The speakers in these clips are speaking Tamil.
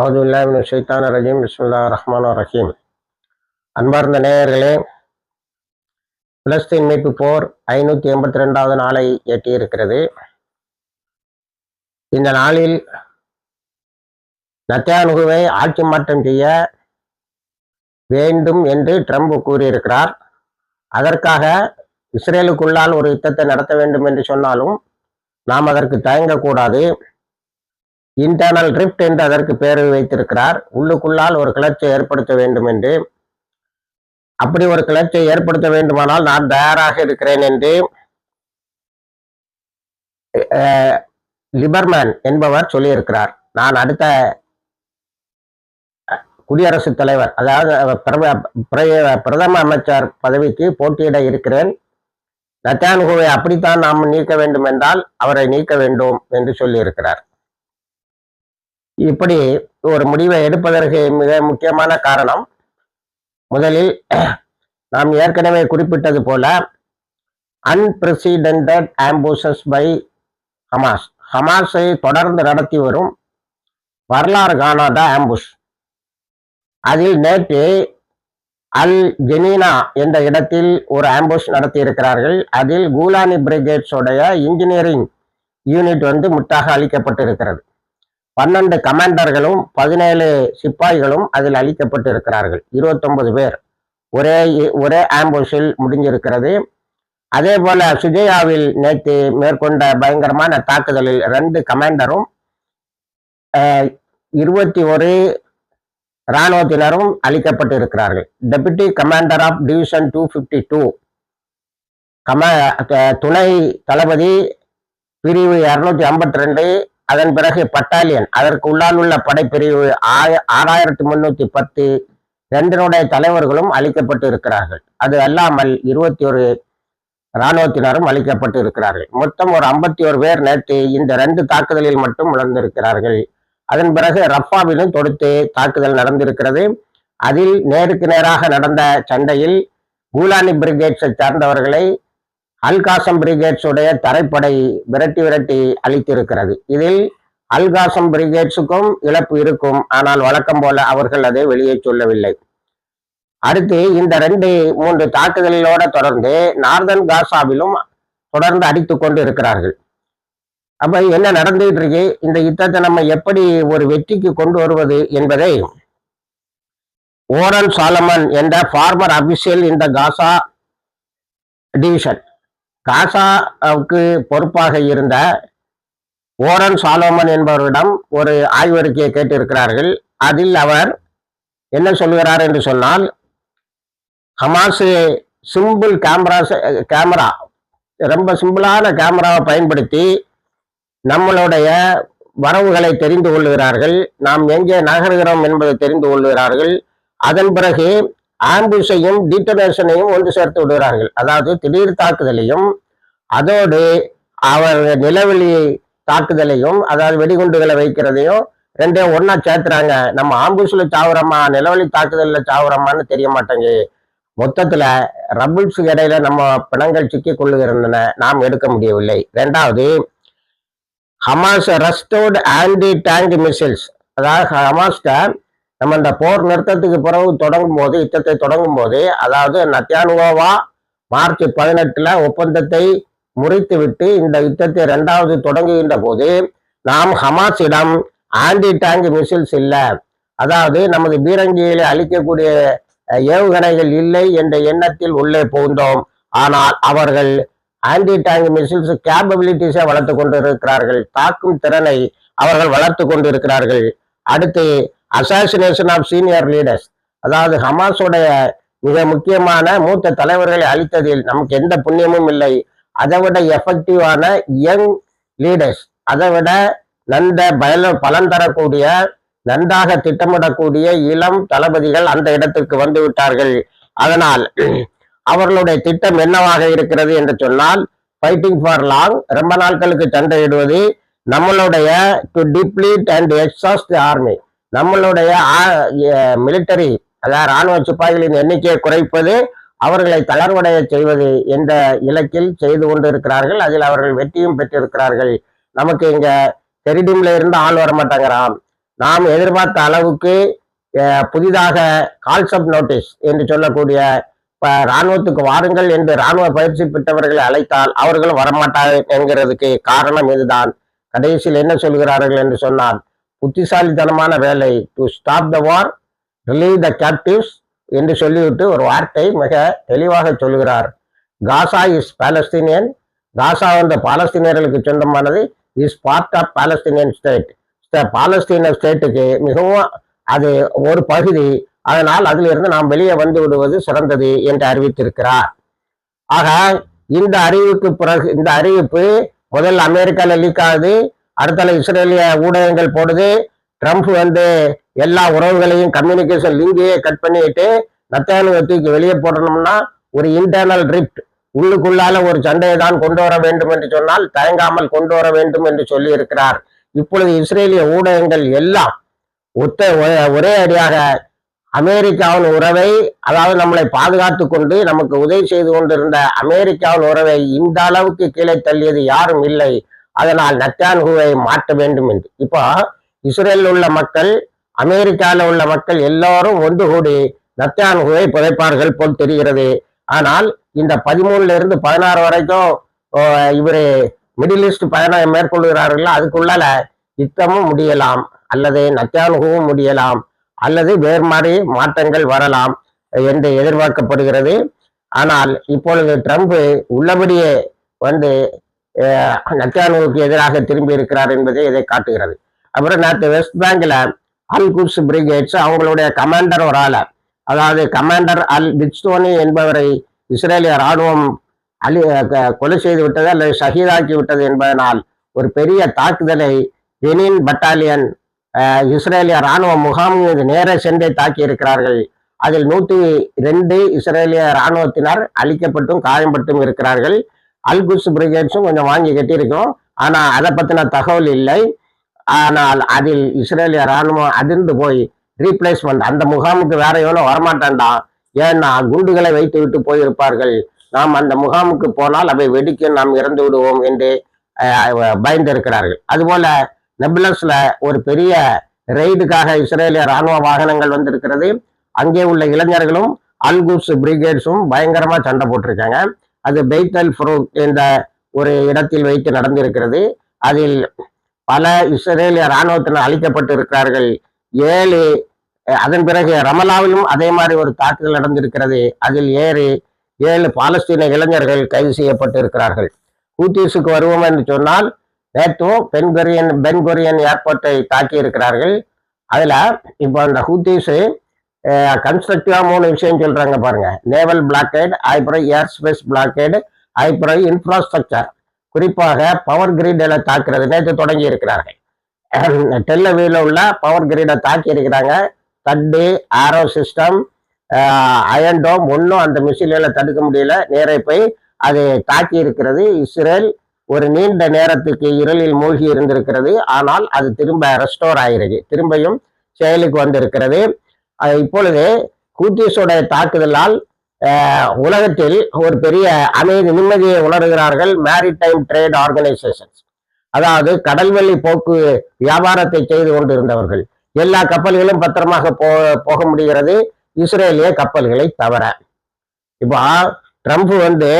அவுதுல்லாமின் ஷைத்தான ரஜீம். பிஸ்மில்லா ரஹ்மான் ரஹீம். அன்பார்ந்த நேயர்களே பிலஸ்தீன் மீட்பு போர் ஐநூற்றி எண்பத்தி ரெண்டாவது நாளை எட்டியிருக்கிறது. இந்த நாளில் நத்தியானுகுவை ஆட்சி மாற்றம் செய்ய வேண்டும் என்று ட்ரம்ப் கூறியிருக்கிறார். அதற்காக இஸ்ரேலுக்குள்ளால் ஒரு யுத்தத்தை நடத்த வேண்டும் என்று சொன்னாலும் நாம் அதற்கு தயங்கக்கூடாது. இன்டர்னல் ரிஃப்ட் என்று அதற்கு பேர் வைத்திருக்கிறார். உள்ளுக்குள்ளால் ஒரு கிளர்ச்சியை ஏற்படுத்த வேண்டும் என்று. அப்படி ஒரு கிளர்ச்சியை ஏற்படுத்த வேண்டுமானால் நான் தயாராக இருக்கிறேன் என்று லிபர்மேன் என்பவர் சொல்லியிருக்கிறார். நான் அடுத்த குடியரசுத் தலைவர் அதாவது பிரதம அமைச்சர் பதவிக்கு போட்டியிட இருக்கிறேன். நத்தான்குவை அப்படித்தான் நாம் நீக்க வேண்டும் என்றால் அவரை நீக்க வேண்டும் என்று சொல்லியிருக்கிறார். இப்படி ஒரு முடிவை எடுப்பதற்கு மிக முக்கியமான காரணம் முதலில் நாம் ஏற்கனவே குறிப்பிட்டது போல அன்பிரசிடென்டட் ஆம்பூசஸ் பை ஹமாஸ் ஹமாஸை தொடர்ந்து நடத்தி வரும் வரலாறு காணாத ஆம்புஷ் அதில் நேற்று அல் ஜெனீனா என்ற இடத்தில் ஒரு ஆம்புஷ் நடத்தி இருக்கிறார்கள் அதில் கூலானி பிரிகேட்ஸோடைய இன்ஜினியரிங் யூனிட் வந்து முட்டாக அளிக்கப்பட்டிருக்கிறது பன்னெண்டு கமாண்டர்களும் பதினேழு சிப்பாய்களும் அதில் அளிக்கப்பட்டு இருக்கிறார்கள் இருபத்தொன்பது பேர். ஒரே ஒரே ஆம்புஷில் முடிஞ்சிருக்கிறது. அதே போல சுஜயாவில் நேற்று மேற்கொண்ட பயங்கரமான தாக்குதலில் ரெண்டு கமாண்டரும் இருபத்தி ஒரு இராணுவத்தினரும் அளிக்கப்பட்டு இருக்கிறார்கள் deputy commander of division two fifty two. Comma துணை தளபதி பிரிவு இரநூத்தி ஐம்பத்தி ரெண்டு அதன் பிறகு பட்டாலியன். அதற்கு உள்ளால் உள்ள படைப்பிரிவு ஆய ஆறாயிரத்தி முன்னூத்தி பத்து ரெண்டனுடைய தலைவர்களும் அளிக்கப்பட்டு இருக்கிறார்கள் அது அல்லாமல் இருபத்தி ஒரு இராணுவத்தினரும் அளிக்கப்பட்டு இருக்கிறார்கள் மொத்தம் ஒரு ஐம்பத்தி ஒரு பேர் நேற்று இந்த ரெண்டு தாக்குதலில் மட்டும் இழந்திருக்கிறார்கள் அதன் பிறகு ரஃபாவிலும் தொடுத்து தாக்குதல் நடந்திருக்கிறது. அதில் நேருக்கு நேராக நடந்த சண்டையில் கூலானி பிரிகேட்ஸை சார்ந்தவர்களை அல்காசம் பிரிகேட்ஸுடைய தரைப்படை விரட்டி விரட்டி அளித்திருக்கிறது இதில் அல்காசம் பிரிகேட்ஸுக்கும் இழப்பு இருக்கும். ஆனால் வழக்கம் போல அவர்கள் அதை வெளியே சொல்லவில்லை. அடுத்து இந்த ரெண்டு மூன்று தாக்குதலோட தொடர்ந்து நார்தன் காசாவிலும் தொடர்ந்து அடித்துக் கொண்டு இருக்கிறார்கள் அப்ப என்ன நடந்துகிட்டு இருக்கு? இந்த யுத்தத்தை நம்ம எப்படி ஒரு வெற்றிக்கு கொண்டு வருவது என்பதை ஓரன் சாலமன் என்ற ஃபார்மர் அபிஷியல் இந்த காசா டிவிஷன் காசாவுக்கு பொறுப்பாக இருந்த ஓரன் சாலோமன் என்பவரிடம் ஒரு ஆய்வறிக்கையை கேட்டிருக்கிறார்கள். அதில் அவர் என்ன சொல்கிறார் என்று சொன்னால் ஹமாஸ் சிம்பிள் கேமரா கேமரா ரொம்ப சிம்பிளான கேமராவை பயன்படுத்தி நம்மளுடைய வரவுகளை தெரிந்து கொள்ளுகிறார்கள். நாம் எங்கே நகர்கிறோம் என்பதை தெரிந்து கொள்ளுகிறார்கள். அதன் பிறகு ஆம்புஷையும் டிட்டனேஷனையும் ஒன்று சேர்த்து விடுகிறார்கள். அதாவது திடீர் தாக்குதலையும் அதோடு அவர் நிலவெளி தாக்குதலையும் அதாவது வெடிகுண்டுகளை வைக்கிறதையும் ரெண்டையும் ஒன்றா சேர்த்துறாங்க. நம்ம ஆம்புஷில் சாவுறோமா நிலவெளி தாக்குதலில் சாவுறோமான்னு தெரிய மாட்டேங்க மொத்தத்தில் ரபுல்ஸுக்கு இடையில நம்ம பிணங்கள் சிக்கி கொள்ளுகின்றன நாம் எடுக்க முடியவில்லை. ரெண்டாவது Hamas restored anti tank missiles அதாவது ஹமாஸ்ட நம்ம இந்த போர் நிறுத்தத்துக்கு பிறகு தொடங்கும் போது யுத்தத்தை தொடங்கும் போது அதாவது நத்தியானுவோவா மார்ச் பதினெட்டுல ஒப்பந்தத்தை முறித்து விட்டு இந்த யுத்தத்தை இரண்டாவது தொடங்குகின்ற போது நாம் ஹமாஸிடம் ஆன்டி டேங்க் மிசில்ஸ் இல்லை. அதாவது நமது பீரங்கியில் அளிக்கக்கூடிய ஏவுகணைகள் இல்லை என்ற எண்ணத்தில் உள்ளே புகுந்தோம். ஆனால் அவர்கள் ஆன்டி டேங்க் மிசில்ஸ் கேப்பபிலிட்டிஸை வளர்த்து கொண்டு இருக்கிறார்கள் தாக்கும் திறனை அவர்கள் வளர்த்து கொண்டு இருக்கிறார்கள் அடுத்து அசாசினேஷன் ஆஃப் சீனியர் லீடர்ஸ் அதாவது ஹமாஸுடைய மிக முக்கியமான மூத்த தலைவர்களை அழித்ததில் நமக்கு எந்த புண்ணியமும் இல்லை. அதை விட எஃபெக்டிவான யங் லீடர்ஸ் அதை விட நந்த பயல பலன் தரக்கூடிய நன்றாக திட்டமிடக்கூடிய இளம் தளபதிகள் அந்த இடத்திற்கு வந்து விட்டார்கள். அதனால் அவர்களுடைய திட்டம் என்னவாக இருக்கிறது என்று சொன்னால் ஃபைட்டிங் ஃபார் லாங் ரொம்ப நாட்களுக்கு சண்டையிடுவது நம்மளுடைய to deplete and exhaust army நம்மளுடைய மிலிட்டரி அதாவது ராணுவ சிப்பாய்களின் எண்ணிக்கையை குறைப்பது அவர்களை தளர்வடைய செய்வது என்ற இலக்கில் செய்து கொண்டிருக்கிறார்கள். அதில் அவர்கள் வெற்றியும் பெற்றிருக்கிறார்கள். நமக்கு இங்க தெரிடிம்ல இருந்து ஆள் வர மாட்டாங்கிறான். நாம் எதிர்பார்த்த அளவுக்கு புதிதாக கால்சப் நோட்டீஸ் என்று சொல்லக்கூடிய இப்போ ராணுவத்துக்கு வாருங்கள் என்று ராணுவ பயிற்சி பெற்றவர்களை அழைத்தால் அவர்களும் வரமாட்டார்கள் என்கிறதுக்கு காரணம் இதுதான். கடைசியில் என்ன சொல்கிறார்கள் என்று சொன்னால் புத்திசாலித்தனமான வேலை. To stop the war relieve the captives என்று சொல்லிவிட்டு ஒரு வார்த்தை மிக தெளிவாக சொல்கிறார் காசா இஸ் பாலஸ்தீனியன் காசா என்ற பாலஸ்தீனியர்களுக்கு சொந்தமானது. Is part of Palestinian state பாலஸ்தீன ஸ்டேட்டுக்கு மிகவும் அது ஒரு பகுதி. அதனால் அதிலிருந்து நாம் வெளியே வந்து விடுவது சிறந்தது என்று அறிவித்திருக்கிறார். ஆக இந்த அறிவிப்பு பிறகு இந்த அறிவிப்பு முதல் அமெரிக்காவில் லீக் ஆகுது. அடுத்தால இஸ்ரேலிய ஊடகங்கள் போடுது. ட்ரம்ப் வந்து எல்லா உறவுகளையும் கம்யூனிகேஷன் லிங்கையே கட் பண்ணிட்டு நத்தானுவை தூக்கி வெளியே போடணும்னா ஒரு இன்டர்னல் ரிப்ட் உள்ளுக்குள்ளால ஒரு சண்டையை தான் கொண்டு வர வேண்டும் என்று சொன்னால் தயங்காமல் கொண்டு வர வேண்டும் என்று சொல்லி இருக்கிறார் இப்பொழுது இஸ்ரேலிய ஊடகங்கள் எல்லாம் ஒத்த ஒ- ஒரே அடியாக அமெரிக்காவின் உறவை அதாவது நம்மளை பாதுகாத்து கொண்டு நமக்கு உதவி செய்து கொண்டிருந்த அமெரிக்காவின் உறவை இந்த அளவுக்கு கீழே தள்ளியது யாரும் இல்லை. அதனால் நத்தான்ஹுவை மாற்ற வேண்டும் என்று. இப்போ இஸ்ரேலில் உள்ள மக்கள் அமெரிக்காவில் உள்ள மக்கள் எல்லாரும் ஒன்று கூடி நத்தான்ஹுவை புதைப்பார்கள் போல் தெரிகிறது. ஆனால் இந்த பதிமூணுல இருந்து பதினாறு வரைக்கும் இவர் மிடில் ஈஸ்ட் பயணம் மேற்கொள்கிறார்கள் அதுக்குள்ளால யுத்தமும் முடியலாம் அல்லது நத்தியானுகவும் முடியலாம் அல்லது வேறு மாதிரி மாற்றங்கள் வரலாம் என்று எதிர்பார்க்கப்படுகிறது. ஆனால் இப்பொழுது ட்ரம்ப் உள்ளபடியே வந்து நத்தியானுவுக்கு எதிராக திரும்பி இருக்கிறார் என்பதை இதை காட்டுகிறது. அப்புறம் நேற்று வெஸ்ட் பேங்கில் அல் குட்ஸ் பிரிகேட்ஸ் அவங்களுடைய கமாண்டர் ஒரு ஆளை. அதாவது கமாண்டர் அல் பிட்ஸ்டோனி என்பவரை இஸ்ரேலிய ராணுவம் அழி கொலை செய்து விட்டது அல்லது ஷஹீதாக்கி விட்டது என்பதனால் ஒரு பெரிய தாக்குதலை பெனின் பட்டாலியன் இஸ்ரேலிய இராணுவ முகாம் மீது நேர சென்றே தாக்கி இருக்கிறார்கள் அதில் நூற்றி ரெண்டு இஸ்ரேலிய இராணுவத்தினர் அழிக்கப்பட்டும் காயம்பட்டும் இருக்கிறார்கள். அல்குஸ் பிரிகேட்ஸும் கொஞ்சம் வாங்கி கட்டியிருக்கோம். ஆனால் அதை பற்றின தகவல் இல்லை. ஆனால் அதில் இஸ்ரேலிய ராணுவம் அதிர்ந்து போய் ரீப்ளேஸ்மெண்ட் அந்த முகாமுக்கு வேற எவ்வளோ வரமாட்டான்டா. ஏன்னா குண்டுகளை வைத்து விட்டு போயிருப்பார்கள். நாம் அந்த முகாமுக்கு போனால் அவை வெடிக்க நாம் இறந்து விடுவோம் என்று பயந்திருக்கிறார்கள். அதுபோல நெபுலஸ்ல ஒரு பெரிய ரெய்டுக்காக இஸ்ரேலிய ராணுவ வாகனங்கள் வந்திருக்கிறது. அங்கே உள்ள இளைஞர்களும் அல்குஸ் பிரிகேட்ஸும் பயங்கரமா சண்டை போட்டிருக்காங்க. அது பெய்தல் ஃபுரூக் என்ற ஒரு இடத்தில் வைத்து நடந்திருக்கிறது. அதில் பல இஸ்ரேலிய இராணுவத்தினர் அழிக்கப்பட்டு இருக்கிறார்கள் ஏழு அதன் பிறகு ரமலாவிலும் அதே மாதிரி ஒரு தாக்குதல் நடந்திருக்கிறது. அதில் ஏறு ஏழு பாலஸ்தீன இளைஞர்கள் கைது செய்யப்பட்டு இருக்கிறார்கள் ஹூத்தீஸுக்கு வருவோம் என்று சொன்னால் நேற்றும் பென்கொரியன் பென்கொரியன் ஏர்போர்ட்டை தாக்கி இருக்கிறார்கள் அதில் இப்போ அந்த ஹூத்தீஸு கன்ஸ்ட்ரக்டிவா மூணு விஷயம் சொல்றாங்க பாருங்க. நேவல் பிளாக்கேட் அதுக்கப்புறம் ஏர் ஸ்பேஸ் பிளாக்கேடு அதுக்கப்புறம் இன்ஃப்ராஸ்ட்ரக்சர் குறிப்பாக பவர் கிரிட்ல தாக்குறது. நேற்று தொடங்கி இருக்கிறார்கள். டெல்லவியில் உள்ள பவர் கிரிடை தாக்கி இருக்கிறாங்க. தட்டு ஆரோ சிஸ்டம் அயன்டோம் ஒன்றும் அந்த மிஷினில் தடுக்க முடியல. நேரே போய் அது தாக்கி இருக்கிறது. இஸ்ரேல் ஒரு நீண்ட நேரத்துக்கு இருளில் மூழ்கி இருந்திருக்கிறது. ஆனால் அது திரும்ப ரெஸ்டோர் ஆகிறது திரும்பியும் செயலுக்கு வந்திருக்கிறது. இப்பொழுது கூத்தீஸோட தாக்குதலால் உலகத்தில் ஒரு பெரிய அமைதி நிம்மதியை உணர்கிறார்கள் மேரிடைம் ட்ரேட் ஆர்கனைசேஷன்ஸ் அதாவது கடல்வெளி போக்கு வியாபாரத்தை செய்து கொண்டிருந்தவர்கள். எல்லா கப்பல்களும் பத்திரமாக போ போக முடிகிறது. இஸ்ரேலிய கப்பல்களை தவிர இப்போ ட்ரம்ப் வந்து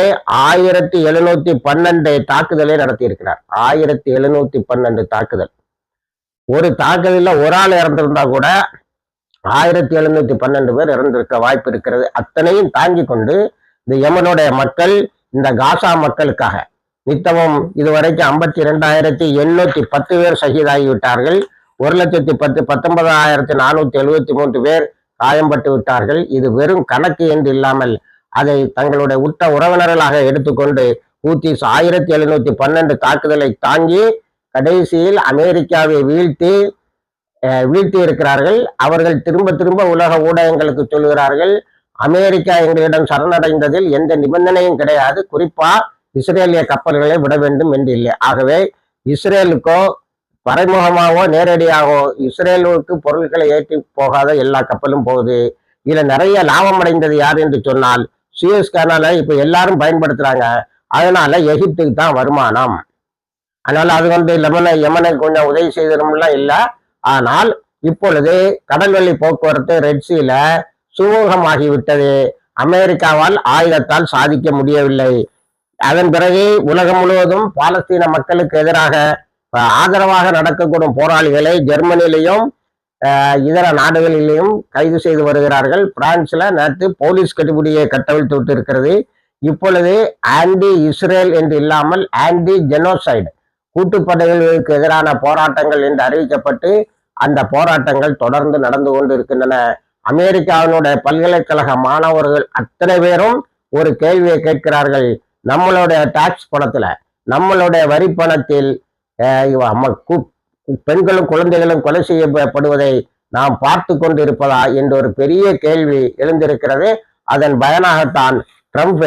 ஆயிரத்தி எழுநூத்தி பன்னெண்டு தாக்குதலை நடத்தியிருக்கிறார். ஆயிரத்தி எழுநூத்தி பன்னெண்டு தாக்குதல். ஒரு தாக்குதலில் ஒரு ஆள் இறந்திருந்தா கூட ஆயிரத்தி எழுநூத்தி பன்னெண்டு பேர் இறந்திருக்க வாய்ப்பு இருக்கிறது. அத்தனையும் தாங்கி கொண்டு இந்த யமனுடைய மக்கள் இந்த காசா மக்களுக்காக நித்தமும் இதுவரைக்கும் ஐம்பத்தி ரெண்டாயிரத்தி எண்ணூத்தி பத்து பேர் சகிதாகிவிட்டார்கள் ஒரு லட்சத்தி பத்து பத்தொன்பதாயிரத்தி நானூத்தி எழுபத்தி மூன்று பேர் காயம்பட்டு விட்டார்கள். இது வெறும் கணக்கு என்று இல்லாமல் அதை தங்களுடைய உற்ற உறவினர்களாக எடுத்துக்கொண்டு ஹூத்திஸ் ஆயிரத்தி எழுநூத்தி பன்னெண்டு தாக்குதலை தாங்கி கடைசியில் அமெரிக்காவை வீழ்த்தி வீழ்த்தி இருக்கிறார்கள். அவர்கள் திரும்ப திரும்ப உலக ஊடகங்களுக்கு சொல்கிறார்கள் அமெரிக்கா எங்களிடம் சரணடைந்ததில் எந்த நிபந்தனையும் கிடையாது. குறிப்பா இஸ்ரேலிய கப்பல்களை விட வேண்டும் என்று இல்லை. ஆகவே இஸ்ரேலுக்கோ மறைமுகமாகவோ நேரடியாகவோ இஸ்ரேலுக்கு பொருட்களை ஏற்றி போகாத எல்லா கப்பலும் போகுது. இதுல நிறைய லாபம் அடைந்தது யார் என்று சொன்னால் சுயஸ் கனாலை இப்ப எல்லாரும் பயன்படுத்துறாங்க. அதனால எகிப்துக்கு தான் வருமானம். அதனால அது வந்து லெமனை யமனை கொஞ்சம் உதவி செய்ததுலாம் இல்லை. ஆனால் இப்பொழுது கடல்வெளி போக்குவரத்து ரெட்சியில சுமூகமாகிவிட்டது. அமெரிக்காவால் ஆயுதத்தால் சாதிக்க முடியவில்லை. அதன் பிறகு உலகம் முழுவதும் பாலஸ்தீன மக்களுக்கு எதிராக ஆதரவாக நடக்கக்கூடும் போராளிகளை ஜெர்மனிலையும் இதர நாடுகளிலையும் கைது செய்து வருகிறார்கள். பிரான்ஸ்ல நேற்று போலீஸ் கட்டுப்பிடியை கட்டவிழ்த்து விட்டு இருக்கிறது இப்பொழுது ஆன்டி இஸ்ரேல் என்று இல்லாமல் ஆன்டி ஜெனோசைடு. கூட்டுப்படைகளுக்கு எதிரான போராட்டங்கள் என்று அறிவிக்கப்பட்டு அந்த போராட்டங்கள் தொடர்ந்து நடந்து கொண்டு இருக்கின்றன அமெரிக்காவினுடைய பல்கலைக்கழக மாணவர்கள் அத்தனை பேரும் ஒரு கேள்வியை கேட்கிறார்கள். நம்மளுடைய டாக்ஸ் பணத்துல நம்மளுடைய வரி பணத்தில் பெண்களும் குழந்தைகளும் கொலை செய்யப்படுவதை நாம் பார்த்து கொண்டிருப்பதா என்ற ஒரு பெரிய கேள்வி எழுந்திருக்கிறது. அதன் பயனாகத்தான் ட்ரம்ப்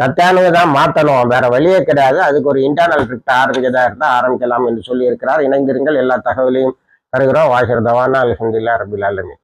நத்தானுவை தான் மாற்றணும் வேற வழியே கிடையாது. அதுக்கு ஒரு இன்டர்னல் ட்ரிப்ட் ஆரம்பிக்கதா இருந்தால் ஆரம்பிக்கலாம் என்று சொல்லியிருக்கிறார். இணைந்திருங்கள் எல்லா தகவலையும். தருகிறோம். வாசிரதவான அலமதுல்லா ரபில் ஆலமீன்.